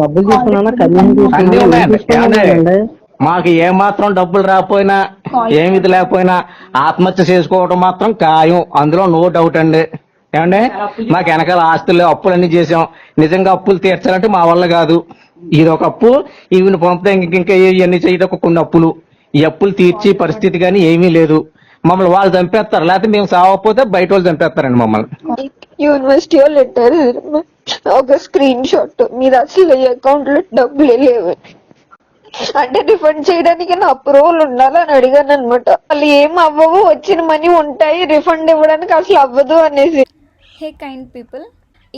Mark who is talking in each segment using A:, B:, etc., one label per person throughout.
A: డబ్బులు తీసుకున్నానా? కన్యాన్ని తీసుకున్నానండి?
B: మాకు ఏ మాత్రం డబ్బులు రాకపోయినా ఏమి ఇది లేకపోయినా ఆత్మహత్య చేసుకోవడం మాత్రం ఖాయం. అందులో నో డౌట్ అండి. ఏమండి? మాకు వెనకాల ఆస్తులు అప్పులన్నీ చేసాం. నిజంగా అప్పులు తీర్చాలంటే మా వల్ల కాదు. ఇది ఒక అప్పు ఈవిని పంపితే ఇంక ఇంకా ఇవన్నీ చేయడం ఒక కొన్ని అప్పులు. ఈ అప్పులు తీర్చి పరిస్థితి కానీ ఏమీ లేదు. మమ్మల్ని వాళ్ళు చంపేస్తారు. లేకపోతే మేము సావకపోతే బయట వాళ్ళు చంపేస్తారండి మమ్మల్ని.
C: యూనివర్సిటీ లెటర్ ఒక స్క్రీన్ షాట్ మీద అసలు అకౌంట్లో డబ్బులే లేవు. అంటే రిఫండ్ చేయడానికి నా అప్రూవల్ ఉండాలని అడిగాను అనమాట వాళ్ళు ఏం అవ్వవు. వచ్చిన మనీ ఉంటాయి. రిఫండ్ ఇవ్వడానికి అసలు అవ్వదు అనేసి.
D: హే కైండ్ పీపుల్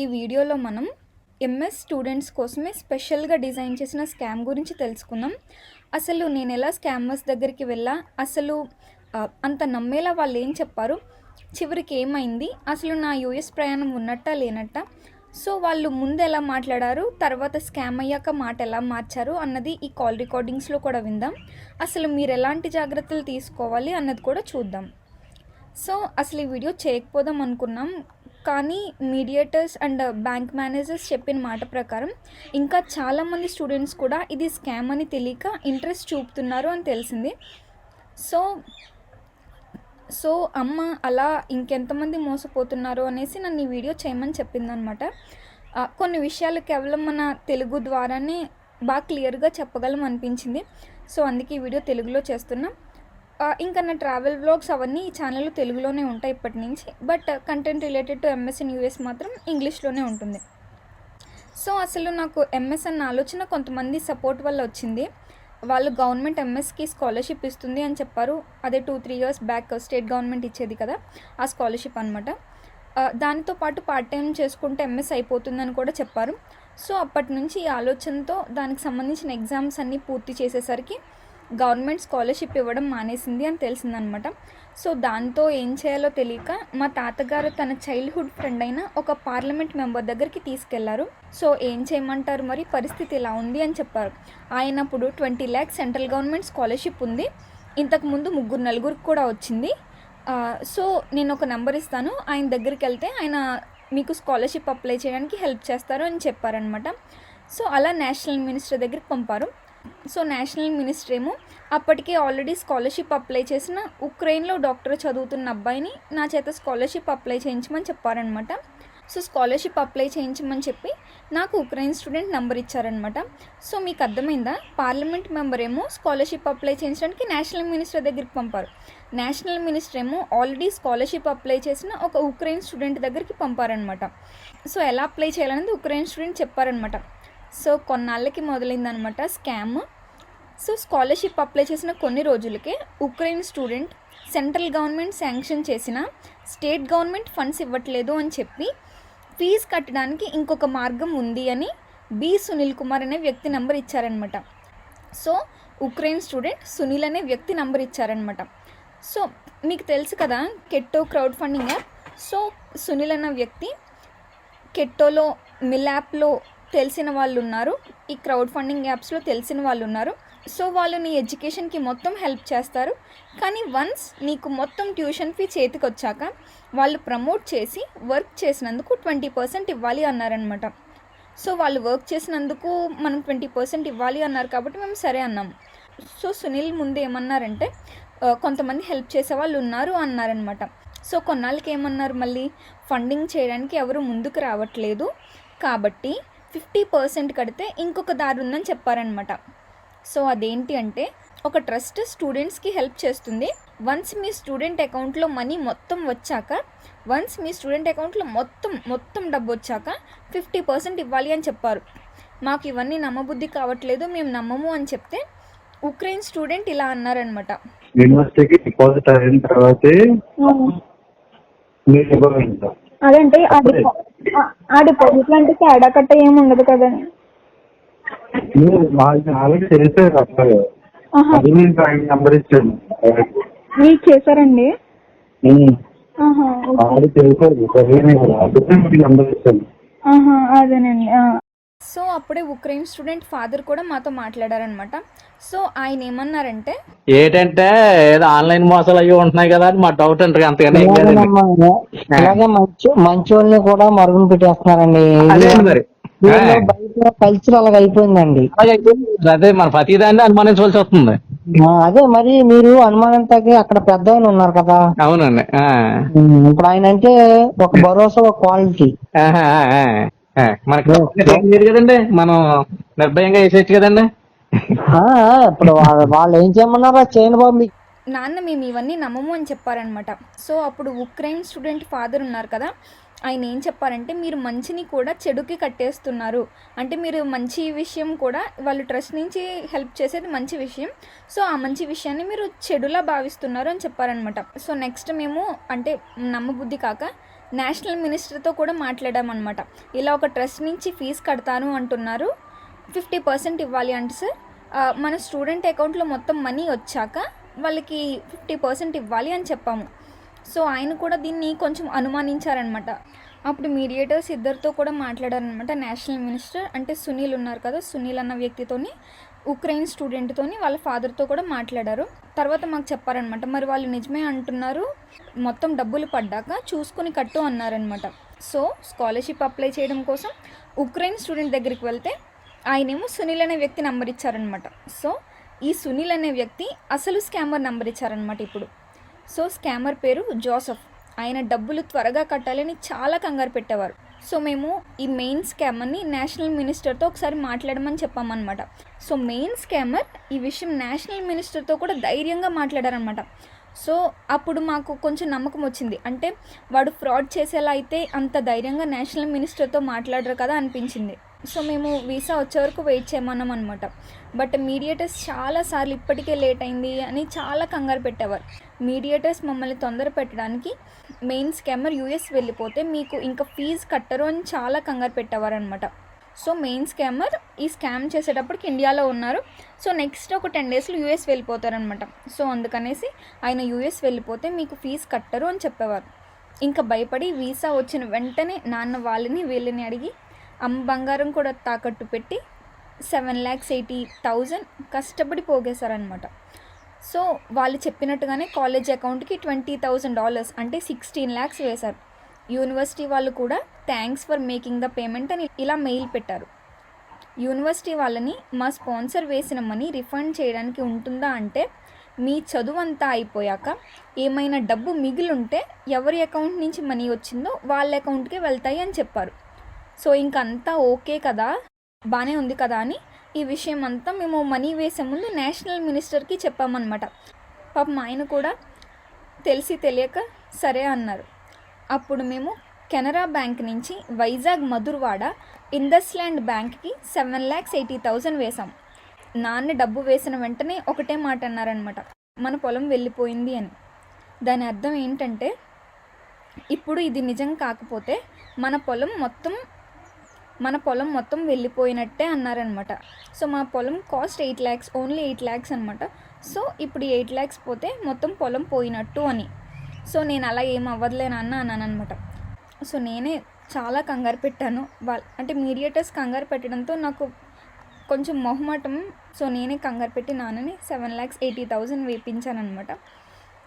D: ఈ వీడియోలో మనం ఎంఎస్ స్టూడెంట్స్ కోసమే స్పెషల్గా డిజైన్ చేసిన స్కామ్ గురించి తెలుసుకుందాం. అసలు నేను ఎలా స్కామర్స్ దగ్గరికి వెళ్ళా? అసలు అంత నమ్మేలా వాళ్ళు ఏం చెప్పారు? చివరికి ఏమైంది? అసలు నా యూఎస్ ప్రయాణం ఉన్నట్ట లేనట్ట? సో వాళ్ళు ముందు ఎలా మాట్లాడారు? తర్వాత స్కామ్ అయ్యాక మాట ఎలా మార్చారు? అన్నది ఈ కాల్ రికార్డింగ్స్లో కూడా విందాం. అసలు మీరు ఎలాంటి జాగ్రత్తలు తీసుకోవాలి? అన్నది కూడా చూద్దాం. సో అసలు ఈ వీడియో చేయకపోదాం అనుకున్నాం. కానీ మీడియేటర్స్ అండ్ బ్యాంక్ మేనేజర్స్ చెప్పిన మాట ప్రకారం ఇంకా చాలామంది స్టూడెంట్స్ కూడా ఇది స్కామ్ అని తెలియక ఇంట్రెస్ట్ చూపుతున్నారు అని తెలిసింది. సో సో అమ్మ అలా ఇంకెంతమంది మోసపోతున్నారు అనేసి నన్ను ఈ వీడియో చేయమని చెప్పిందనమాట కొన్ని విషయాలు కేవలం మన తెలుగు ద్వారానే బాగా క్లియర్గా చెప్పగలం అనిపించింది. సో అందుకే ఈ వీడియో తెలుగులో చేస్తున్నాం. ఇంకా నా ట్రావెల్ వ్లాగ్స్ అవన్నీ ఈ ఛానల్ తెలుగులోనే ఉంటాయి ఇప్పటి నుంచి. But content related to MS in US మాత్రం ఇంగ్లీష్లోనే ఉంటుంది. సో అసలు నాకు ఎంఎస్ అన్న ఆలోచన కొంతమంది సపోర్ట్ వల్ల వచ్చింది. వాళ్ళు గవర్నమెంట్ ఎంఎస్కి స్కాలర్షిప్ ఇస్తుంది అని చెప్పారు. అదే two three years back state government ఇచ్చేది కదా ఆ స్కాలర్షిప్ అనమాట దానితో పాటు పార్ట్ టైం చేసుకుంటే ఎంఎస్ అయిపోతుందని కూడా చెప్పారు. సో అప్పటి నుంచి ఈ ఆలోచనతో దానికి సంబంధించిన ఎగ్జామ్స్ అన్నీ పూర్తి చేసేసరికి గవర్నమెంట్ స్కాలర్షిప్ ఇవ్వడం మానేసింది అని తెలిసిందనమాట. సో దాంతో ఏం చేయాలో తెలియక మా తాతగారు తన చైల్డ్హుడ్ ఫ్రెండ్ అయిన ఒక పార్లమెంట్ మెంబర్ దగ్గరికి తీసుకెళ్ళారు. సో ఏం చేయమంటారు మరి? పరిస్థితి ఇలా ఉంది అని చెప్పారు. ఆయన అప్పుడు twenty lakhs central government scholarship ఉంది. ఇంతకు ముందు ముగ్గురు నలుగురికి కూడా వచ్చింది. సో నేను ఒక నెంబర్ ఇస్తాను. ఆయన దగ్గరికి వెళ్తే ఆయన మీకు స్కాలర్షిప్ అప్లై చేయడానికి హెల్ప్ చేస్తారు అని చెప్పారనమాట. సో అలా నేషనల్ మినిస్టర్ దగ్గరికి పంపారు. సో నేషనల్ మినిస్టర్ ఏమో అప్పటికే ఆల్రెడీ స్కాలర్షిప్ అప్లై చేసిన ఉక్రెయిన్లో డాక్టర్ చదువుతున్న అబ్బాయిని నా చేత స్కాలర్షిప్ అప్లై చేయించమని చెప్పారనమాట సో స్కాలర్షిప్ అప్లై చేయించమని చెప్పి నాకు ఉక్రెయిన్ స్టూడెంట్ నెంబర్ ఇచ్చారనమాట సో మీకు అర్థమైందా? పార్లమెంట్ మెంబర్ ఏమో స్కాలర్షిప్ అప్లై చేయించడానికి నేషనల్ మినిస్టర్ దగ్గరికి పంపారు. నేషనల్ మినిస్టర్ ఏమో ఆల్రెడీ స్కాలర్షిప్ అప్లై చేసిన ఒక ఉక్రెయిన్ స్టూడెంట్ దగ్గరికి పంపారనమాట సో ఎలా అప్లై చేయాలనేది ఉక్రెయిన్ స్టూడెంట్ చెప్పారనమాట సో కొన్నాళ్ళకి మొదలైందనమాట స్కామ్. సో స్కాలర్షిప్ అప్లై చేసిన కొన్ని రోజులకే Ukraine student central government sanction చేసిన స్టేట్ గవర్నమెంట్ ఫండ్స్ ఇవ్వట్లేదు అని చెప్పి ఫీజు కట్టడానికి ఇంకొక మార్గం ఉంది అని బి సునీల్ కుమార్ అనే వ్యక్తి నెంబర్ ఇచ్చారనమాట సో ఉక్రెయిన్ స్టూడెంట్ సునీల్ అనే వ్యక్తి నెంబర్ ఇచ్చారనమాట సో మీకు తెలుసు కదా Ketto crowd funding app. So Sunil అన్న వ్యక్తి కెట్టోలో మిల్ యాప్లో తెలిసిన వాళ్ళు ఉన్నారు. ఈ క్రౌడ్ ఫండింగ్ యాప్స్లో తెలిసిన వాళ్ళు ఉన్నారు. సో వాళ్ళు నీ ఎడ్యుకేషన్కి మొత్తం హెల్ప్ చేస్తారు. కానీ వన్స్ నీకు మొత్తం ట్యూషన్ ఫీ చేతికి వచ్చాక వాళ్ళు ప్రమోట్ చేసి వర్క్ చేసినందుకు ట్వంటీ పర్సెంట్ ఇవ్వాలి అన్నారనమాట సో వాళ్ళు వర్క్ చేసినందుకు మనం ట్వంటీ పర్సెంట్ ఇవ్వాలి అన్నారు కాబట్టి మేము సరే అన్నాం. సో సునీల్ ముందు ఏమన్నారంటే కొంతమంది హెల్ప్ చేసే వాళ్ళు ఉన్నారు అన్నారనమాట సో కొన్నాళ్ళకి ఏమన్నారు మళ్ళీ? ఫండింగ్ చేయడానికి ఎవరు ముందుకు రావట్లేదు. కాబట్టి ఫిఫ్టీ పర్సెంట్ కడితే ఇంకొక దారి ఉందని చెప్పారనమాట సో అదేంటి అంటే ఒక ట్రస్ట్ స్టూడెంట్స్కి హెల్ప్ చేస్తుంది. వన్స్ మీ స్టూడెంట్ అకౌంట్లో మనీ మొత్తం వచ్చాక వన్స్ మీ స్టూడెంట్ అకౌంట్లో మొత్తం మొత్తం డబ్బు వచ్చాక ఫిఫ్టీ పర్సెంట్ ఇవ్వాలి అని చెప్పారు. మాకు ఇవన్నీ నమ్మబుద్ధి కావట్లేదు మేము నమ్మము అని చెప్తే ఉక్రెయిన్ స్టూడెంట్ ఇలా అన్నారనమాట
E: యూనివర్సిటీకి డిపాజిట్ అయిన తర్వాతే
F: అదంటే ఆ డిపా- ఆ- ఆ డిపాజిట్ అంటే తేడా కట్ట ఏమి ఉండదు కదండి
E: మీరు వాళ్ళకి ఆల్రెడీ తెలిసారు అసలు
F: ఆహా.
E: అది మీకు ఆయన నెంబర్ ఇచ్చాను
F: మీకు చేశారండి.
E: ఆల్రెడీ నెంబర్ ఇచ్చాను.
F: అదేనండి.
D: సో అప్పుడే ఉక్రెయిన్ స్టూడెంట్ ఫాదర్ కూడా మాతో మాట్లాడారనమాట సో ఆయన ఏమన్నారంటే
B: ఏంటంటే ఏదో ఆన్లైన్ మోసాలు అయ్యి ఉంటున్నాయి కదా అని మా డౌట్ అంటారు అంతగానే.
A: అలాగే మంచి మంచోళ్ళని కూడా మరుగున పెట్టేస్తున్నారండి.
B: మరి.
A: బయట కల్చర్ అలాగ అయిపోయిందండి.
B: అదే మన ప్రతిదాన్ని అనుమానించవలసి వస్తుంది.
A: అదే మరి మీరు అనుమానం తగ్గి అక్కడ పెద్ద ఆయన ఉన్నారు కదా.
B: అవునండి
A: ఇప్పుడు ఆయన అంటే ఒక భరోసా ఒక క్వాలిటీ.
B: మనకి ఏం లేదు కదండి. మనం నిర్భయంగా వేసేయచ్చు కదండి.
A: ఆ, ఇప్పుడు వాళ్ళ- వాళ్ళు ఏం చేయమన్నారో? చేయను బాబు మీకు
D: నాన్న మేము ఇవన్నీ నమ్మము అని చెప్పారనమాట సో అప్పుడు ఉక్రెయిన్ స్టూడెంట్ ఫాదర్ ఉన్నారు కదా ఆయన ఏం చెప్పారంటే మీరు మంచిని కూడా చెడుకి కట్టేస్తున్నారు. అంటే మీరు మంచి విషయం కూడా వాళ్ళు ట్రస్ట్ నుంచి హెల్ప్ చేసేది మంచి విషయం. సో ఆ మంచి విషయాన్ని మీరు చెడులా భావిస్తున్నారు అని చెప్పారనమాట సో నెక్స్ట్ మేము అంటే నమ్మబుద్ధి కాక నేషనల్ మినిస్టర్తో కూడా మాట్లాడామన్నమాట. ఇలా ఒక ట్రస్ట్ నుంచి ఫీజు కడతాను అంటున్నారు. ఫిఫ్టీ పర్సెంట్ ఇవ్వాలి అంట సార్. మన స్టూడెంట్ అకౌంట్లో మొత్తం మనీ వచ్చాక వాళ్ళకి ఫిఫ్టీ పర్సెంట్ ఇవ్వాలి అని చెప్పాము. సో ఆయన కూడా దీన్ని కొంచెం అనుమానించారనమాట అప్పుడు మీడియేటర్స్ ఇద్దరితో కూడా మాట్లాడారనమాట నేషనల్ మినిస్టర్. అంటే సునీల్ ఉన్నారు కదా సునీల్ అన్న వ్యక్తితోని. ఉక్రెయిన్ స్టూడెంట్తోని వాళ్ళ ఫాదర్తో కూడా మాట్లాడారు. తర్వాత మాకు చెప్పారనమాట మరి వాళ్ళు నిజమే అంటున్నారు మొత్తం డబ్బులు పడ్డాక చూసుకుని కట్టు అన్నారనమాట సో స్కాలర్షిప్ అప్లై చేయడం కోసం ఉక్రెయిన్ స్టూడెంట్ దగ్గరికి వెళ్తే ఆయనేమో సునీల్ అనే వ్యక్తి నంబర్ ఇచ్చారనమాట సో ఈ సునీల్ అనే వ్యక్తి అసలు స్కామర్ నంబర్ ఇచ్చారనమాట ఇప్పుడు. సో స్కామర్ పేరు జోసఫ్. ఆయన డబ్బులు త్వరగా కట్టాలని చాలా కంగారు పెట్టేవారు. సో మేము ఈ మెయిన్ స్కామర్ని నేషనల్ మినిస్టర్తో ఒకసారి మాట్లాడమని చెప్పామన్నమాట. సో మెయిన్ స్కామర్ ఈ విషయం నేషనల్ మినిస్టర్తో కూడా ధైర్యంగా మాట్లాడారనమాట సో అప్పుడు మాకు కొంచెం నమ్మకం వచ్చింది. అంటే వాడు ఫ్రాడ్ చేసేలా అయితే అంత ధైర్యంగా నేషనల్ మినిస్టర్తో మాట్లాడరు కదా అనిపించింది. సో మేము వీసా వచ్చే వరకు వెయిట్ చేయమన్నాం అనమాట బట్ మీడియేటర్స్ చాలాసార్లు ఇప్పటికే లేట్ అయింది అని చాలా కంగారు పెట్టేవారు. మీడియేటర్స్ మమ్మల్ని తొందర పెట్టడానికి మెయిన్ స్కామర్ యూఎస్ వెళ్ళిపోతే మీకు ఇంకా ఫీజు కట్టరు అని చాలా కంగారు పెట్టేవారనమాట సో మెయిన్ స్కామర్ ఈ స్కామ్ చేసేటప్పటికి ఇండియాలో ఉన్నారు. సో నెక్స్ట్ ఒక టెన్ డేస్లో యూఎస్ వెళ్ళిపోతారనమాట సో అందుకనేసి ఆయన యూఎస్ వెళ్ళిపోతే మీకు ఫీజు కట్టరు అని చెప్పేవారు. ఇంకా భయపడి వీసా వచ్చిన వెంటనే నాన్న వాళ్ళని వీళ్ళని అడిగి అమ్మ బంగారం కూడా తాకట్టు పెట్టి సెవెన్ ల్యాక్స్ ఎయిటీ థౌజండ్ కష్టపడి పోగేశారనమాట సో వాళ్ళు చెప్పినట్టుగానే కాలేజ్ అకౌంట్కి ట్వంటీ థౌజండ్ డాలర్స్ అంటే సిక్స్టీన్ ల్యాక్స్ వేశారు. యూనివర్సిటీ వాళ్ళు కూడా thanks for making the payment అని ఇలా మెయిల్ పెట్టారు. యూనివర్సిటీ వాళ్ళని మా స్పాన్సర్ వేసిన మనీ రిఫండ్ చేయడానికి ఉంటుందా అంటే మీ చదువు అంతా అయిపోయాక ఏమైనా డబ్బు మిగిలుంటే ఎవరి అకౌంట్ నుంచి మనీ వచ్చిందో వాళ్ళ అకౌంట్కే వెళ్తాయి అని చెప్పారు. సో ఇంకంతా ఓకే కదా బాగానే ఉంది కదా అని ఈ విషయం అంతా మేము మనీ వేసే ముందు నేషనల్ మినిస్టర్కి చెప్పామన్నమాట. పాపం ఆయన కూడా తెలిసి తెలియక సరే అన్నారు. అప్పుడు మేము కెనరా బ్యాంక్ నుంచి వైజాగ్ మధుర్వాడ ఇండస్ల్యాండ్ బ్యాంక్కి సెవెన్ ల్యాక్స్ ఎయిటీ థౌజండ్ వేసాం. నాన్న డబ్బు వేసిన వెంటనే ఒకటే మాట అన్నారనమాట మన పొలం వెళ్ళిపోయింది అని. దాని అర్థం ఏంటంటే ఇప్పుడు ఇది నిజం కాకపోతే మన పొలం మొత్తం మన పొలం మొత్తం వెళ్ళిపోయినట్టే అన్నారనమాట. సో మా పొలం cost eight lakhs only eight lakhs అనమాట సో ఇప్పుడు ఎయిట్ ల్యాక్స్ పోతే మొత్తం పొలం పోయినట్టు అని. సో నేను అలా ఏం అవ్వదులే నాన్న అన్నాను అనమాట సో నేనే చాలా కంగారు పెట్టాను. వాళ్ళ అంటే మీడియేటర్స్ కంగారు పెట్టడంతో నాకు కొంచెం మొహమాటం సో నేనే కంగారు పెట్టి నాన్నని సెవెన్ ల్యాక్స్ ఎయిటీ థౌజండ్ వేయించాను అనమాట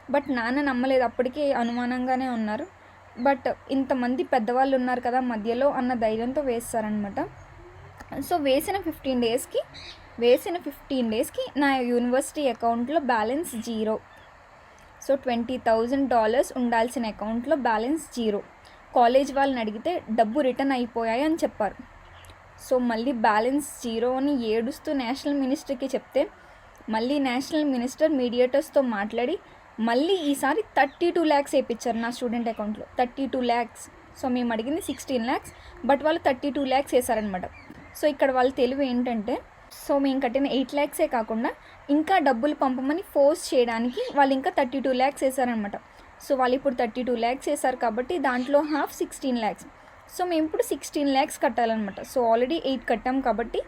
D: బట్ నాన్న నమ్మలేదు అప్పటికే అనుమానంగానే ఉన్నారు. బట్ ఇంతమంది పెద్దవాళ్ళు ఉన్నారు కదా మధ్యలో అన్న ధైర్యంతో వేస్తారనమాట సో వేసిన ఫిఫ్టీన్ డేస్కి వేసిన ఫిఫ్టీన్ డేస్కి నా యూనివర్సిటీ అకౌంట్లో balance zero. So twenty thousand dollars ఉండాల్సిన అకౌంట్లో బ్యాలెన్స్ జీరో. కాలేజ్ వాళ్ళని అడిగితే డబ్బు రిటర్న్ అయిపోయాయి అని చెప్పారు. సో మళ్ళీ బ్యాలెన్స్ జీరో అని ఏడుస్తూ నేషనల్ మినిస్టర్కి చెప్తే మళ్ళీ నేషనల్ మినిస్టర్ మీడియేటర్స్తో మాట్లాడి మళ్ళీ ఈసారి థర్టీ టూ ల్యాక్స్ వేయించారు నా స్టూడెంట్ అకౌంట్లో. Thirty two lakhs. సో మేము అడిగింది సిక్స్టీన్ ల్యాక్స్. బట్ వాళ్ళు థర్టీ టూ ల్యాక్స్ వేసారనమాట. సో ఇక్కడ వాళ్ళ తెలివి ఏంటంటే సో మేము కట్టిన ఎయిట్ ల్యాక్సే కాకుండా ఇంకా డబ్బులు పంపమని ఫోర్స్ చేయడానికి వాళ్ళు ఇంకా థర్టీ టూ ల్యాక్స్ వేసారనమాట. సో వాళ్ళు ఇప్పుడు థర్టీ టూ ల్యాక్స్ వేసారు కాబట్టి దాంట్లో హాఫ్ సిక్స్టీన్ ల్యాక్స్. సో మేము ఇప్పుడు సిక్స్టీన్ ల్యాక్స్ కట్టాలన్నమాట సో ఆల్రెడీ ఎయిట్ కట్టాం కాబట్టి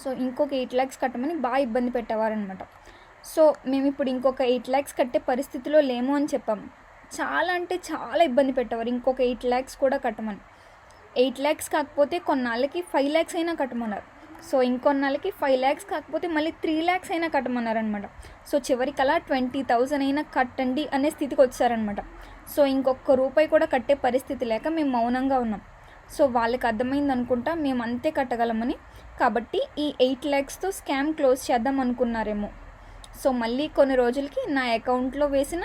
D: సో ఇంకొక ఎయిట్ ల్యాక్స్ కట్టమని బాగా ఇబ్బంది పెట్టేవారనమాట. సో మేము ఇప్పుడు ఇంకొక ఎయిట్ ల్యాక్స్ కట్టే పరిస్థితిలో లేము అని చెప్పాము చాలా అంటే చాలా ఇబ్బంది పెట్టేవారు. ఇంకొక ఎయిట్ ల్యాక్స్ కూడా కట్టమని. ఎయిట్ ల్యాక్స్ కాకపోతే కొన్నాళ్ళకి ఫైవ్ ల్యాక్స్ అయినా కట్టమన్నారు. సో ఇంకొన్నాళ్ళకి ఫైవ్ ల్యాక్స్ కాకపోతే మళ్ళీ త్రీ ల్యాక్స్ అయినా కట్టమన్నారు అనమాట సో చివరికి అలా ట్వంటీ థౌజండ్ అయినా కట్టండి అనే స్థితికి వచ్చారనమాట. సో ఇంకొక రూపాయి కూడా కట్టే పరిస్థితి లేక మేము మౌనంగా ఉన్నాం. సో వాళ్ళకి అర్థమైంది అనుకుంటా మేము అంతే కట్టగలమని. కాబట్టి ఈ ఎయిట్ ల్యాక్స్తో స్కామ్ క్లోజ్ చేద్దాం అనుకున్నారేమో. సో మళ్ళీ కొన్ని రోజులకి నా అకౌంట్లో వేసిన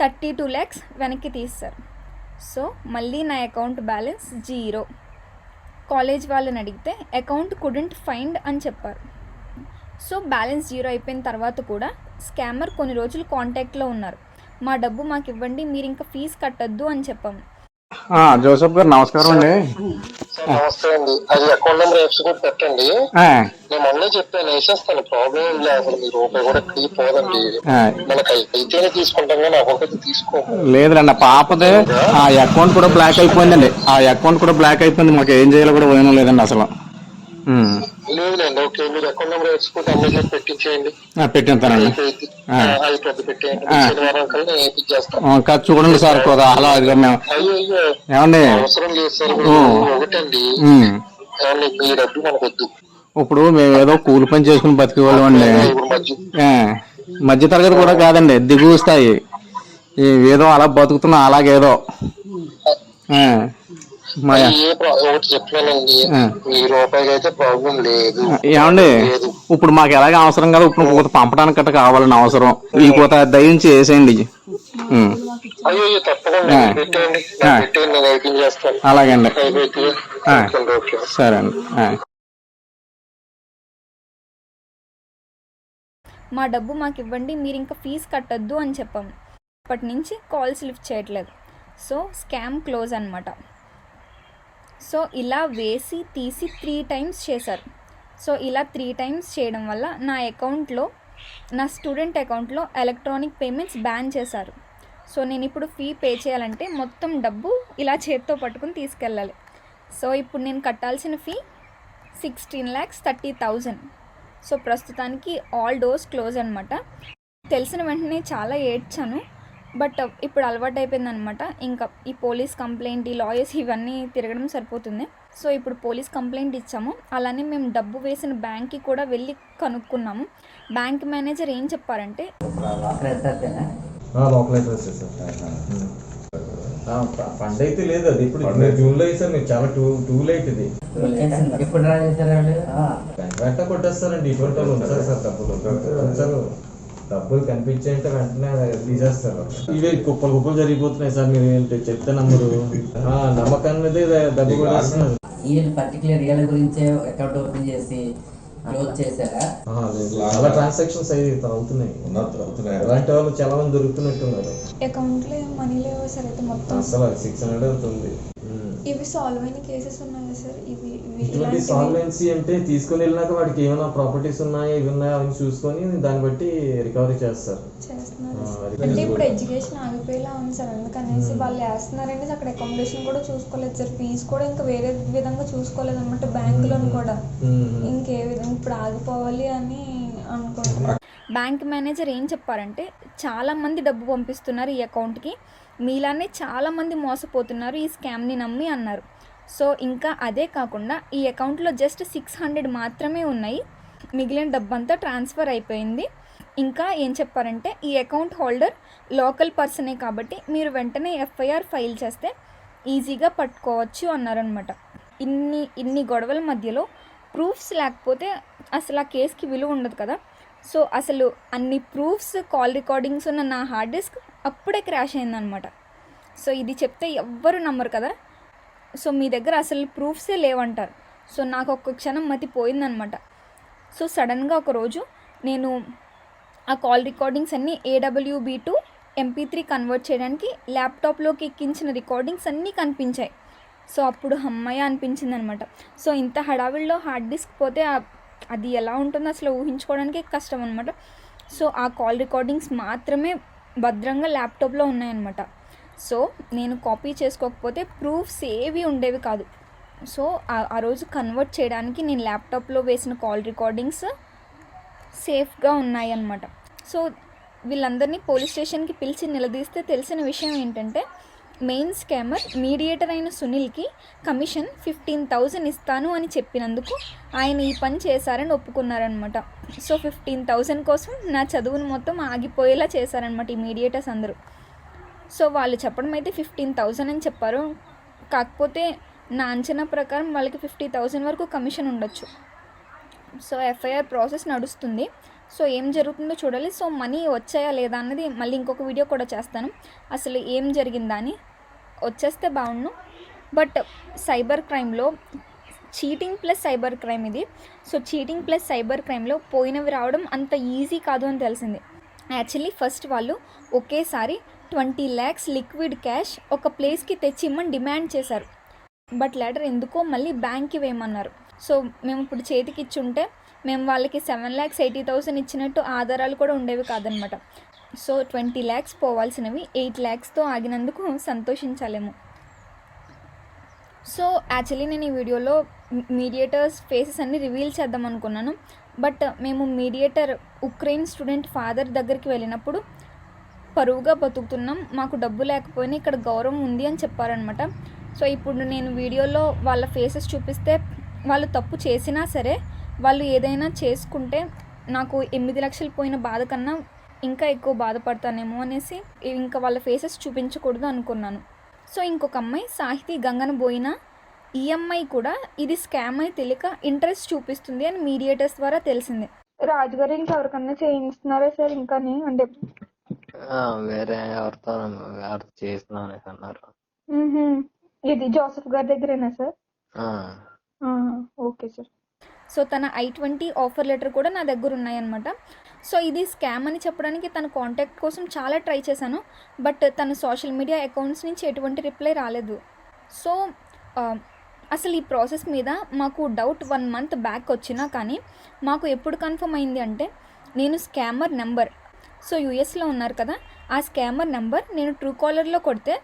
D: థర్టీ టూ ల్యాక్స్ వెనక్కి తీస్తారు. సో మళ్ళీ నా అకౌంట్ బ్యాలెన్స్ జీరో. కాలేజ్ వాళ్ళని అడిగితే అకౌంట్ కుడెంట్ ఫైండ్ అని చెప్పారు. సో బ్యాలెన్స్ జీరో అయిపోయిన తర్వాత కూడా స్కామర్ కొన్ని రోజులు కాంటాక్ట్లో ఉన్నారు. మా డబ్బు మాకు ఇవ్వండి మీరు ఇంకా ఫీజు కట్టద్దు అని చెప్పాము.
B: జోసఫ్ గారు నమస్కారం అండి.
G: నమస్తే అండి. అది అకౌంట్ నెంబర్ పెట్టండి. నేను మొన్నే చెప్పాను వేసేస్తాను. ప్రాబ్లం ఏం లేదు అసలు మీ రూపాయి కూడా ఎక్కడికి పోదండి.
B: ఆ,
G: మనకి అయి- అయితేనే తీసుకుంటాం కానీ ఒక్కొక్కటి తీసుకో
B: లేదులేండి ఆ పాపది ఆ అకౌంట్ కూడా బ్లాక్ అయిపోయిందండి. ఆ అకౌంట్ కూడా బ్లాక్ అయిపోయింది మాకు ఏం చేయాలో కూడా పోయిన లేదండి అసలు.
G: లేదులేండి ఓకే. మీరు అకౌంట్ నెంబర్ అన్ని పెట్టించేయండి. అయిపోద్ది పెట్టేయండి. శనివారం కల్లా
B: చూడండి సార్ ఏమండి?
G: అవసరం లేదు సార్ ఒకటండి.
B: ఉమ్.
G: ఏమండి మీ డబ్బు మనకు వద్దు.
B: ఇప్పుడు మేము ఏదో కూలి పని చేసుకుని బతికేవాళ్ళం అండి
G: మధ్య
B: తరగతి కూడా కాదండి ఈ ఏదో అలా బతుకుతున్నా అలాగేదో.
G: ఒకటి చెప్పానండి. మీ రూపాయికి అయితే ప్రాబ్లం లేదు.
B: ఏమండి? ఇప్పుడు మాకు ఎలాగ అవసరం కదా? ఇప్పుడు ఇంకొక పంపడానికి గట్ట కావాలని అవసరం. ఇంకొక దయించి వేసేయండి.
G: అయ్యో తప్పకుండా. పెట్టేయండి. నేను చేస్తాను.
B: అలాగే అండి
G: ఓకే.
B: సరే అండి.
D: మా డబ్బు మాకు ఇవ్వండి మీరు ఇంకా ఫీజు కట్టద్దు అని చెప్పాము అప్పటి నుంచి కాల్స్ లిఫ్ట్ చేయట్లేదు. సో స్కామ్ క్లోజ్ అనమాట సో ఇలా వేసి తీసి త్రీ టైమ్స్ చేశారు. సో ఇలా త్రీ టైమ్స్ చేయడం వల్ల నా అకౌంట్లో నా స్టూడెంట్ అకౌంట్లో ఎలక్ట్రానిక్ పేమెంట్స్ బ్యాన్ చేశారు. సో నేను ఇప్పుడు ఫీ పే చేయాలంటే మొత్తం డబ్బు ఇలా చేత్తో పట్టుకుని తీసుకెళ్ళాలి. సో ఇప్పుడు నేను కట్టాల్సిన fee sixteen lakhs thirty thousand so ప్రస్తుతానికి ఆల్ డోర్స్ క్లోజ్ అనమాట తెలిసిన వెంటనే చాలా ఏడ్చాను. బట్ ఇప్పుడు అలవాటు అయిపోయింది అనమాట ఇంకా ఈ పోలీస్ కంప్లైంట్ ఈ లాయర్స్ ఇవన్నీ తిరగడం సరిపోతుంది. సో ఇప్పుడు పోలీస్ కంప్లైంట్ ఇచ్చాము. అలానే మేము డబ్బు వేసిన బ్యాంక్కి కూడా వెళ్ళి కనుక్కున్నాము. బ్యాంక్ మేనేజర్ ఏం చెప్పారంటే
H: ఫండ్ అయితే లేదు అది. ఇప్పుడు మీరు జూన్లో వేసారు మీరు చాలా టూ టూ లేట్ ఇది.
A: ఎప్పుడు రా చేశారండి
H: వెంట కొట్టేస్తారండి. ఇటువంటి వాళ్ళు ఉంచారు సార్ డబ్బులు ఉంచారు డబ్బులు కనిపించాయంటే వెంటనే తీసేస్తారు. ఇవే కుప్పలు కుప్పలు జరిగిపోతున్నాయి సార్ మీరు ఏంటి చెప్తే నమ్మరు ఆ, నమ్మకాన్ని డబ్బు కొట్టేస్తున్నారు.
A: ఈ పర్టికులర్ ఇయర్ గురించే అకౌంట్ ఓపెన్ చేసి.
H: చాలా ట్రాన్సాక్షన్స్ అవుతున్నాయి అలాంటి వాళ్ళు చాలా మంది దొరుకుతున్నట్టున్నారు.
I: అకౌంట్లో ఏం మనీ లేవా సార్ అయితే మొత్తం
H: అసలు సిక్స్ హండ్రెడ్ అవుతుంది.
I: ఇవి సాల్వ్ అయిన కేసెస్ ఉన్నాయా సార్ ఇవి ఇవి
H: ఇటువంటి సాల్వెన్సీ అంటే తీసుకొని వెళ్ళినాక వాడికి ఏమైనా ప్రాపర్టీస్ ఉన్నాయా ఇవి ఉన్నాయా అని చూసుకొని దాన్ని బట్టి రికవరీ చేస్తారు.
I: అంటే ఇప్పుడు
H: కూడా.
I: ఎడ్యుకేషన్ ఆగిపోయేలా ఉంది సార్ అందుకనేసి వాళ్ళు వేస్తున్నారంటే అక్కడ అకామిడేషన్ కూడా చూసుకోలేదు సార్ ఫీజు కూడా ఇంకా వేరే విధంగా చూసుకోలేదు అనమాట బ్యాంకులను కూడా.
H: ఉమ్.
I: ఇంకే విధంగా ఇప్పుడు ఆగిపోవాలి అని అనుకుంటున్నాను
D: బ్యాంక్ మేనేజర్ ఏం చెప్పారంటే చాలామంది డబ్బు పంపిస్తున్నారు ఈ అకౌంట్కి మీలానే చాలామంది మోసపోతున్నారు ఈ స్కామ్ని నమ్మి అన్నారు. సో ఇంకా అదే కాకుండా ఈ అకౌంట్లో జస్ట్ సిక్స్ హండ్రెడ్ మాత్రమే ఉన్నాయి. మిగిలిన డబ్బంతా ట్రాన్స్ఫర్ అయిపోయింది. ఇంకా ఏం చెప్పారంటే ఈ అకౌంట్ హోల్డర్ లోకల్ పర్సనే కాబట్టి మీరు వెంటనే ఎఫ్ఐఆర్ ఫైల్ చేస్తే ఈజీగా పట్టుకోవచ్చు అన్నారనమాట ఇన్ని ఇన్ని గొడవల మధ్యలో ప్రూఫ్స్ లేకపోతే అసలు ఆ కేసుకి విలువ ఉండదు కదా. సో అసలు అన్ని ప్రూఫ్స్ కాల్ రికార్డింగ్స్ ఉన్న నా హార్డ్ డిస్క్ అప్పుడే క్రాష్ అయిందనమాట సో ఇది చెప్తే ఎవ్వరు నమ్మరు కదా? సో మీ దగ్గర అసలు ప్రూఫ్సే లేవంటారు. సో నాకు ఒక్క క్షణం మతి పోయిందనమాట సో సడన్గా ఒకరోజు నేను ఆ కాల్ రికార్డింగ్స్ అన్నీ AWB to MP three convert చేయడానికి ల్యాప్టాప్లోకి ఎక్కించిన రికార్డింగ్స్ అన్నీ కనిపించాయి. సో అప్పుడు అమ్మాయి అనిపించింది అనమాట సో ఇంత హడావిడిలో హార్డ్ డిస్క్ పోతే ఆ- అది ఎలా ఉంటుందో అసలు ఊహించుకోవడానికి కష్టం అనమాట సో ఆ కాల్ రికార్డింగ్స్ మాత్రమే భద్రంగా ల్యాప్టాప్లో ఉన్నాయన్నమాట. సో నేను కాపీ చేసుకోకపోతే ప్రూఫ్స్ ఏవి ఉండేవి కాదు. సో ఆ- రోజు కన్వర్ట్ చేయడానికి నేను ల్యాప్టాప్లో వేసిన కాల్ రికార్డింగ్స్ సేఫ్గా ఉన్నాయి అన్నమాట సో వీళ్ళందరినీ పోలీస్ స్టేషన్కి పిలిచి నిలదీస్తే తెలిసిన విషయం ఏంటంటే మెయిన్ స్కామర్ మీడియేటర్ అయిన సునీల్కి కమిషన్ ఫిఫ్టీన్ థౌజండ్ ఇస్తాను అని చెప్పినందుకు ఆయన ఈ పని చేశారని ఒప్పుకున్నారనమాట సో ఫిఫ్టీన్ థౌజండ్ కోసం నా చదువును మొత్తం ఆగిపోయేలా చేశారనమాట ఈ మీడియేటర్స్ అందరూ. సో వాళ్ళు చెప్పడం అయితే ఫిఫ్టీన్ థౌజండ్ అని చెప్పారు. కాకపోతే నా అంచనా ప్రకారం వాళ్ళకి ఫిఫ్టీ థౌజండ్ వరకు కమిషన్ ఉండొచ్చు. సో ఎఫ్ఐఆర్ ప్రాసెస్ నడుస్తుంది. సో ఏం జరుగుతుందో చూడాలి. సో మనీ వచ్చాయా లేదా అన్నది మళ్ళీ ఇంకొక వీడియో కూడా చేస్తాను. అసలు ఏం జరిగిందా అని వచ్చేస్తే బాగుండు. బట్ సైబర్ క్రైమ్లో చీటింగ్ ప్లస్ సైబర్ క్రైమ్ ఇది. సో చీటింగ్ ప్లస్ సైబర్ క్రైమ్లో పోయినవి రావడం అంత ఈజీ కాదు అని తెలిసింది. యాక్చువల్లీ ఫస్ట్ వాళ్ళు ఒకేసారి ట్వంటీ ల్యాక్స్ లిక్విడ్ క్యాష్ ఒక ప్లేస్కి తెచ్చిమ్మని డిమాండ్ చేశారు. బట్ లెటర్ ఎందుకో మళ్ళీ బ్యాంక్కి వేయమన్నారు. సో మేము ఇప్పుడు చేతికి ఇచ్చుంటే మేము వాళ్ళకి సెవెన్ ల్యాక్స్ ఎయిటీ థౌసండ్ ఇచ్చినట్టు ఆధారాలు కూడా ఉండేవి కాదనమాట. సో ట్వంటీ ల్యాక్స్ పోవాల్సినవి ఎయిట్ ల్యాక్స్తో ఆగినందుకు సంతోషించలేము. సో యాక్చువల్లీ నేను ఈ వీడియోలో మీడియేటర్స్ ఫేసెస్ అన్ని రివీల్ చేద్దాం అనుకున్నాను. బట్ మేము మీడియేటర్ ఉక్రెయిన్ స్టూడెంట్ ఫాదర్ దగ్గరికి వెళ్ళినప్పుడు పరువుగా బతుకుతున్నాం మాకు డబ్బు లేకపోయినా ఇక్కడ గౌరవం ఉంది అని చెప్పారనమాట. సో ఇప్పుడు నేను వీడియోలో వాళ్ళ ఫేసెస్ చూపిస్తే వాళ్ళు తప్పు చేసినా సరే వాళ్ళు ఏదైనా చేసుకుంటే నాకు ఎనిమిది లక్షలు పోయిన బాధ కన్నా ఇంకా ఎక్కువ బాధపడతానేమో అనేసి ఇంకా వాళ్ళ ఫేసెస్ చూపించకూడదు అనుకున్నాను. సో ఇంకొక అమ్మాయి సాహితీ గంగన పోయిన ఈ అమ్మాయి కూడా ఇది స్కామ్ అని తెలియక ఇంట్రెస్ట్ చూపిస్తుంది అని మీడియేటర్స్ ద్వారా తెలిసింది.
F: రాజుగారు ఇంకెవరికన్నా చేయిస్తున్నారా సార్? ఇంకాని అంటే
J: ఆ, వేరే ఎవరితో ఎవరితో చేస్తున్నాం అనేసి అన్నారు.
F: ఇది జోసఫ్ గారి దగ్గరేనా సార్?
J: ఆ,
F: ఓకే సార్.
D: సో తన ఐ ట్వంటీ ఆఫర్ లెటర్ కూడా నా దగ్గర ఉన్నాయన్నమాట. సో ఇది స్కామ్ అని చెప్పడానికి తన కాంటాక్ట్ కోసం చాలా ట్రై చేశాను. బట్ తన సోషల్ మీడియా అకౌంట్స్ నుంచి ఎటువంటి రిప్లై రాలేదు. సో అసలు ఈ ప్రాసెస్ మీద మాకు డౌట్ వన్ మంత్ బ్యాక్ వచ్చినా కానీ మాకు ఎప్పుడు కన్ఫర్మ్ అయింది అంటే నేను స్కామర్ నెంబర్. సో యూఎస్లో ఉన్నారు కదా ఆ స్కామర్ నెంబర్ నేను ట్రూ కాలర్లో కొడితే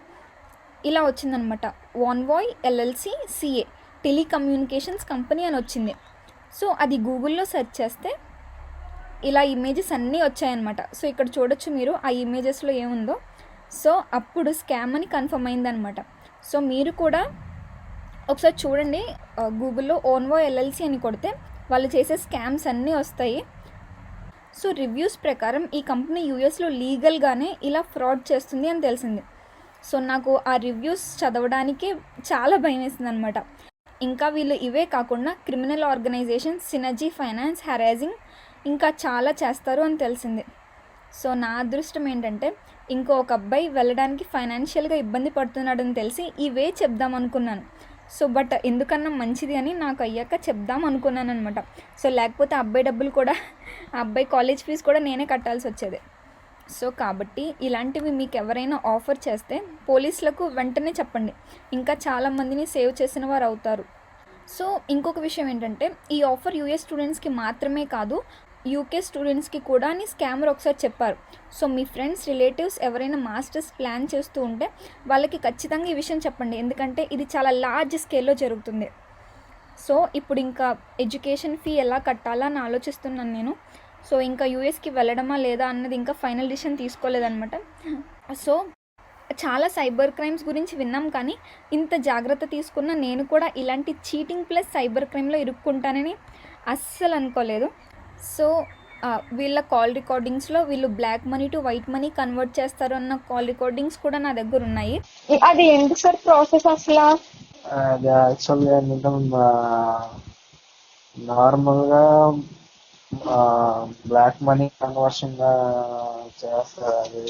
D: ఇలా వచ్చిందనమాట వాన్వాయ్ ఎల్ఎల్సి సిఏ టెలికమ్యూనికేషన్స్ కంపెనీ అని వచ్చింది. సో అది గూగుల్లో సెర్చ్ చేస్తే ఇలా ఇమేజెస్ అన్నీ వచ్చాయన్నమాట. సో ఇక్కడ చూడొచ్చు మీరు ఆ ఇమేజెస్లో ఏముందో. సో అప్పుడు స్కామ్ అని కన్ఫర్మ్ అయిందనమాట సో మీరు కూడా ఒకసారి చూడండి గూగుల్లో ఓన్వో ఎల్ఎల్సి అని కొడితే వాళ్ళు చేసే స్కామ్స్ అన్నీ వస్తాయి. సో రివ్యూస్ ప్రకారం ఈ కంపెనీ యూఎస్లో లీగల్గానే ఇలా ఫ్రాడ్ చేస్తుంది అని తెలిసింది. సో నాకు ఆ రివ్యూస్ చదవడానికి చాలా భయం వేసింది అనమాట ఇంకా వీళ్ళు ఇవే కాకుండా criminal organisation Synergy Finance harassing ఇంకా చాలా చేస్తారు అని తెలిసింది. సో నా అదృష్టం ఏంటంటే ఇంకో ఒక అబ్బాయి వెళ్ళడానికి ఫైనాన్షియల్గా ఇబ్బంది పడుతున్నాడని తెలిసి ఇవే చెప్దాం అనుకున్నాను. సో బట్ ఎందుకన్నా మంచిది అని నాకు అయ్యాక చెప్దాం అనుకున్నాను అనమాట సో లేకపోతే అబ్బాయి డబ్బులు కూడా ఆ అబ్బాయి కాలేజ్ ఫీజు కూడా నేనే కట్టాల్సి వచ్చేది. సో కాబట్టి ఇలాంటివి మీకు ఎవరైనా ఆఫర్ చేస్తే పోలీసులకు వెంటనే చెప్పండి. ఇంకా చాలామందిని సేవ్ చేసిన వారు అవుతారు సో ఇంకొక విషయం ఏంటంటే ఈ ఆఫర్ యూఎస్ స్టూడెంట్స్కి మాత్రమే కాదు యూకే స్టూడెంట్స్కి కూడా అని స్కామర్ ఒకసారి చెప్పారు. సో మీ ఫ్రెండ్స్ రిలేటివ్స్ ఎవరైనా మాస్టర్స్ ప్లాన్ చేస్తూ ఉంటే వాళ్ళకి ఖచ్చితంగా ఈ విషయం చెప్పండి. ఎందుకంటే ఇది చాలా లార్జ్ స్కేల్లో జరుగుతుంది. సో ఇప్పుడు ఇంకా ఎడ్యుకేషన్ ఫీ ఎలా కట్టాలా అని ఆలోచిస్తున్నాను నేను. సో ఇంకా యూఎస్కి వెళ్ళడమా లేదా అన్నది ఇంకా ఫైనల్ డిసిషన్ తీసుకోలేదన్నమాట. సో చాలా సైబర్ క్రైమ్స్ గురించి విన్నాం కానీ ఇంత జాగ్రత్త తీసుకున్న నేను కూడా ఇలాంటి చీటింగ్ ప్లస్ సైబర్ క్రైమ్లో ఇరుక్కుంటానని అస్సలు అనుకోలేదు. సో వీళ్ళ కాల్ రికార్డింగ్స్లో వీళ్ళు black money to white money convert చేస్తారు అన్న కాల్ రికార్డింగ్స్ కూడా నా దగ్గర ఉన్నాయి.
F: అది ఏంటి సార్ ప్రాసెస్ అసలు?
J: అది యాక్చువల్గా ఏంటంటే నార్మల్గా బ్లాక్ మనీ కన్వర్షన్గా చేస్తారు అది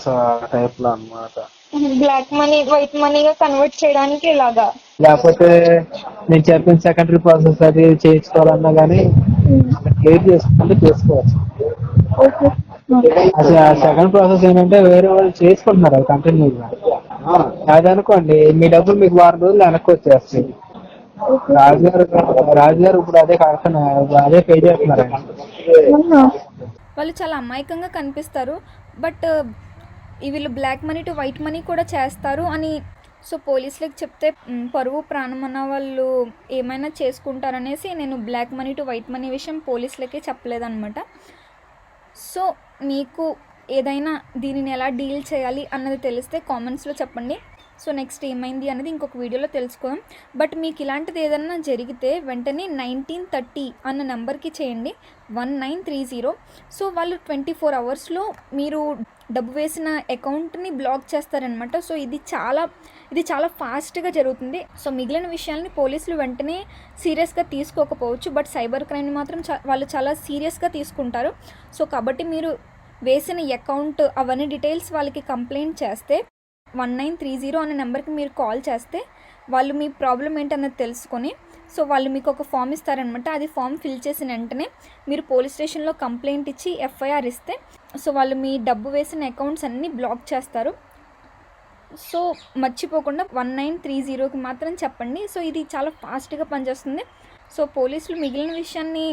J: సో ఆ టైప్లో అన్నమాట.
F: బ్లాక్ మనీ వైట్ మనీగా కన్వర్ట్ చేయడానికి ఇలాగా.
K: లేకపోతే నేను చెప్పిన సెకండరీ ప్రాసెస్ అది చేయించుకోవాలన్నా కానీ క్లియర్ చేసుకుంటే చేసుకోవచ్చు.
F: ఓకే
K: అసలు ఆ సెకండ్ ప్రాసెస్ ఏంటంటే వేరే వాళ్ళు చేసుకుంటున్నారు అది కంటిన్యూగా అది అనుకోండి మీ డబ్బులు మీకు వారం రోజులు వెనక్కి వచ్చేస్తాయి. రాజుగారు రాజుగారు ఇప్పుడు అదే కడుతున్నారు అదే పే చేస్తున్నారు ఆయన.
D: వాళ్ళు చాలా అమాయకంగా కనిపిస్తారు బట్ వీళ్ళు black money to white money కూడా చేస్తారు అని సో పోలీసులకు చెప్తే పరువు ప్రాణం అన్న వాళ్ళు ఏమైనా చేసుకుంటారనేసి నేను black money to white money విషయం పోలీసులకే చెప్పలేదన్నమాట. సో మీకు ఏదైనా దీనిని ఎలా డీల్ చేయాలి అన్నది తెలిస్తే కామెంట్స్లో చెప్పండి. సో నెక్స్ట్ ఏమైంది అనేది ఇంకొక వీడియోలో తెలుసుకుందాం. బట్ మీకు ఇలాంటిది ఏదన్నా జరిగితే వెంటనే నైన్టీన్ థర్టీ అన్న నెంబర్కి చేయండి. One nine three zero. So వాళ్ళు ట్వంటీ ఫోర్ అవర్స్లో మీరు డబ్బు వేసిన అకౌంట్ని బ్లాక్ చేస్తారనమాట సో ఇది చాలా ఇది చాలా ఫాస్ట్గా జరుగుతుంది. సో మిగిలిన విషయాల్ని పోలీసులు వెంటనే సీరియస్గా తీసుకోకపోవచ్చు. బట్ సైబర్ క్రైమ్ని మాత్రం చా వాళ్ళు చాలా సీరియస్గా తీసుకుంటారు. సో కాబట్టి మీరు వేసిన అకౌంట్ అవన్నీ డీటెయిల్స్ వాళ్ళకి కంప్లైంట్ చేస్తే వన్ నైన్ త్రీ జీరో అనే నెంబర్కి మీరు కాల్ చేస్తే వాళ్ళు మీ ప్రాబ్లం ఏంటన్నది తెలుసుకొని సో వాళ్ళు మీకు ఒక ఫామ్ ఇస్తారనమాట అది ఫామ్ ఫిల్ చేసిన వెంటనే మీరు పోలీస్ స్టేషన్లో కంప్లైంట్ ఇచ్చి ఎఫ్ఐఆర్ ఇస్తే సో వాళ్ళు మీ డబ్బు వేసిన అకౌంట్స్ అన్నీ బ్లాక్ చేస్తారు. సో మర్చిపోకుండా వన్ నైన్ త్రీ జీరోకి మాత్రం చెప్పండి. సో ఇది చాలా ఫాస్ట్గా పనిచేస్తుంది. సో పోలీసులు మిగిలిన విషయాన్ని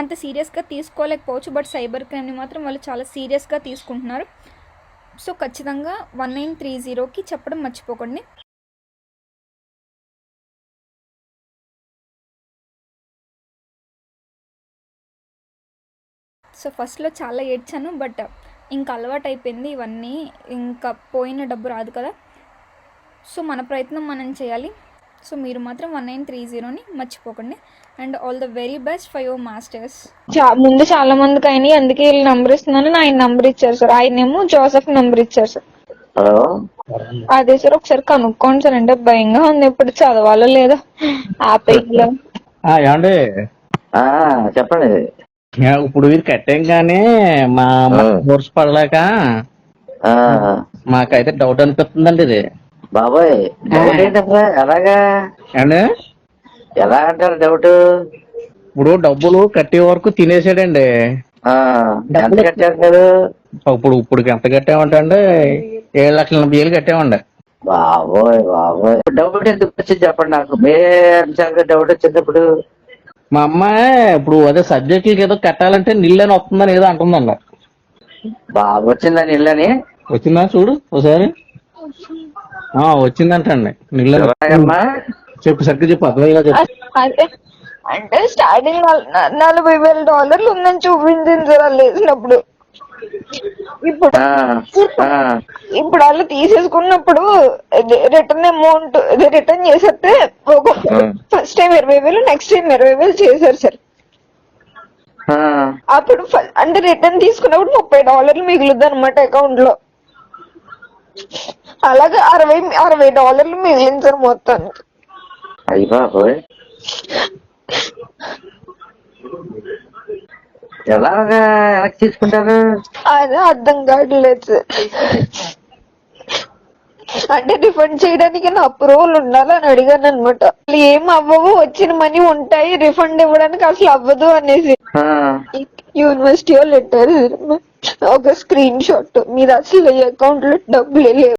D: అంత సీరియస్గా తీసుకోలేకపోవచ్చు బట్ సైబర్ క్రైమ్ని మాత్రం వాళ్ళు చాలా సీరియస్గా తీసుకుంటున్నారు. సో ఖచ్చితంగా వన్ నైన్ త్రీ జీరోకి చెప్పడం మర్చిపోకండి. సో ఫస్ట్లో చాలా ఏడ్చాను బట్ ఇంకా అలవాటు అయిపోయింది ఇవన్నీ. ఇంకా పోయిన డబ్బు రాదు కదా. సో మన ప్రయత్నం మనం చేయాలి. సో మీరు మాత్రం వన్ నైన్ త్రీ జీరోని మర్చిపోకండి. And all the very best for your masters
C: చా- ముందు చాలా మందికి అయినాయి అందుకే వీళ్ళు నంబర్ ఇస్తున్నాను. ఆయన నంబర్ ఇచ్చారు సార్. ఆయనేమో జోసఫ్ నంబర్ ఇచ్చారు సార్. అదే సార్ ఒకసారి కనుక్కోండి సార్. అంటే భయంగా ఉంది ఇప్పుడు. చదవాలో లేదో. ఆపేయలో
B: ఆ, ఏమండి?
J: ఆ, చెప్పండి.
B: ఇప్పుడు ఇది కట్టాం కానీ మా కోర్స్ పడలేక
J: ఆ,
B: మాకైతే డౌట్ అనిపిస్తుందండి ఇది.
J: బాబాయ్ డౌట్ ఎలాగా?
B: అండి
J: ఎలా అంటారు డౌట్
B: ఇప్పుడు డబ్బులు కట్టే వరకు తినేసాడండి.
J: ఆ, ఎంత కట్టారు మీరు?
B: ఇప్పుడు ఇప్పుడు ఎంత కట్టామంటే ఏడు లక్షల ఎనభై వేలు కట్టామండి.
J: బాబోయ్ బాబోయ్. డౌట్ ఎందుకు వచ్చింది చెప్పండి నాకు? మే అంశాలుగా డౌట్ వచ్చింది ఇప్పుడు.
B: మా అమ్మాయి ఇప్పుడు అదే సబ్జెక్టులకి ఏదో కట్టాలంటే అని వస్తుందని ఏదో అంటుందండి.
J: బాబు వచ్చిందని ఇల్లని
B: వచ్చిందా చూడు ఒకసారి. వచ్చిందంటండి. చెప్పు సరిగ్గా చెప్పు అర్థమయ్యేలా చెప్పు.
C: అదే అంటే స్టార్టింగ్ నలభై వేల డాలర్లు ఉందని చూపించింది సార్ వాళ్ళు వేసినప్పుడు ఇప్పుడు ఇప్పుడు వాళ్ళు తీసేసుకున్నప్పుడు రిటర్న్ అమౌంట్ రిటర్న్ చేసేస్తే ఒక ఫస్ట్ టైం ఇరవై వేలు నెక్స్ట్ టైం ఇరవై వేలు చేశారు సార్.
J: ఆ.
C: అప్పుడు ఫ- అంటే రిటర్న్ తీసుకున్నప్పుడు ముప్పై డాలర్లు మిగులుద్ది అనమాట అకౌంట్లో. అలాగే అరవై అరవై డాలర్లు మిగిలింది సార్ మొత్తానికి
J: అయ్యి బాబోయ్. ఎలాగా వెనక్కి తీసుకుంటారు
C: అదే అర్థం కావట్లేదు సార్. అంటే రిఫండ్ చేయడానికి నా అప్రూవల్ ఉండాలని అడిగాను అనమాట ఏం అవ్వవు వచ్చిన మనీ ఉంటాయి రిఫండ్ ఇవ్వడానికి అసలు అవ్వదు అనేసి. యూనివర్సిటీ వాళ్ళు లెటర్ ఒక స్క్రీన్ షాట్. మీద అసలు అకౌంట్లో డబ్బులే లేవు.